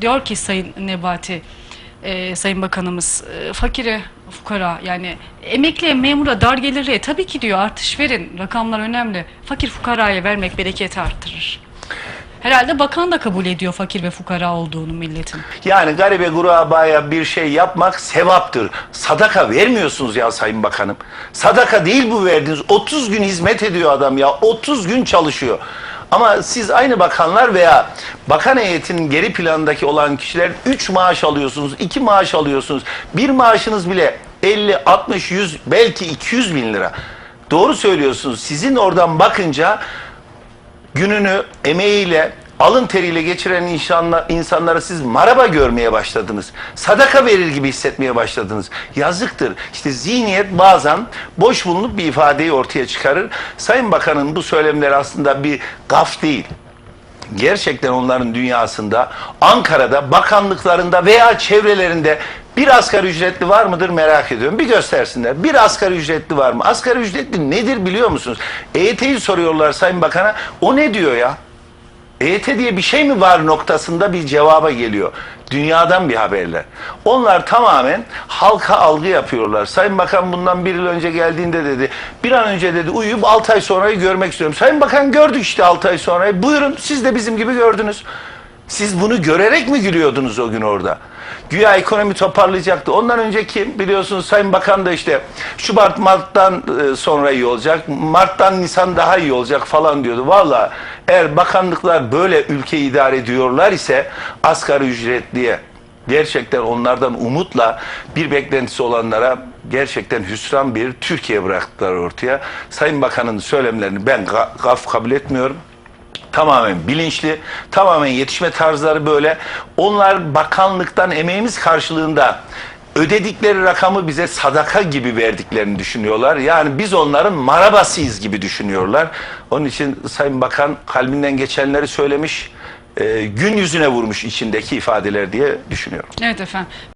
diyor ki Sayın Nebati, e, Sayın Bakanımız e, fakire, fukara yani emekliye, memura, dar gelirliye tabii ki diyor artış verin. Rakamlar önemli. Fakir fukaraya vermek bereketi arttırır. Herhalde bakan da kabul ediyor fakir ve fukara olduğunu milletin. Yani garibe kurabaya bir şey yapmak sevaptır. Sadaka vermiyorsunuz ya Sayın Bakanım. Sadaka değil bu verdiğiniz. 30 gün hizmet ediyor adam ya. 30 gün çalışıyor. Ama siz aynı bakanlar veya bakan heyetinin geri planındaki olan kişiler 3 maaş alıyorsunuz, 2 maaş alıyorsunuz. Bir maaşınız bile 50, 60, 100 belki 200 bin lira. Doğru söylüyorsunuz. Sizin oradan bakınca gününü emeğiyle, alın teriyle geçiren insanlar, insanlara siz maraba görmeye başladınız. Sadaka verir gibi hissetmeye başladınız. Yazıktır. İşte zihniyet bazen boş bulunup bir ifadeyi ortaya çıkarır. Sayın Bakan'ın bu söylemleri aslında bir gaf değil. Gerçekten onların dünyasında, Ankara'da, bakanlıklarında veya çevrelerinde bir asgari ücretli var mıdır merak ediyorum. Bir göstersinler. Bir asgari ücretli var mı? Asgari ücretli nedir biliyor musunuz? EYT'yi soruyorlar Sayın Bakan'a. O ne diyor ya? EYT diye bir şey mi var noktasında bir cevaba geliyor. Dünyadan bir haberler. Onlar tamamen halka algı yapıyorlar. Sayın Bakan bundan bir yıl önce geldiğinde dedi. Bir an önce dedi uyuyup 6 ay sonrayı görmek istiyorum. Sayın Bakan gördük işte 6 ay sonrayı. Buyurun siz de bizim gibi gördünüz. Siz bunu görerek mi gülüyordunuz o gün orada? Güya ekonomi toparlayacaktı. Ondan önceki biliyorsunuz Sayın Bakan da işte Şubat Mart'tan e, sonra iyi olacak. Mart'tan Nisan daha iyi olacak falan diyordu. Valla eğer bakanlıklar böyle ülkeyi idare ediyorlar ise asgari ücretliye gerçekten onlardan umutla bir beklentisi olanlara gerçekten hüsran bir Türkiye bıraktılar ortaya. Sayın Bakan'ın söylemlerini ben ga- gaf kabul etmiyorum tamamen bilinçli, tamamen yetişme tarzları böyle. Onlar bakanlıktan emeğimiz karşılığında ödedikleri rakamı bize sadaka gibi verdiklerini düşünüyorlar. Yani biz onların marabasıyız gibi düşünüyorlar. Onun için Sayın Bakan kalbinden geçenleri söylemiş, e, gün yüzüne vurmuş içindeki ifadeler diye düşünüyorum. Evet efendim.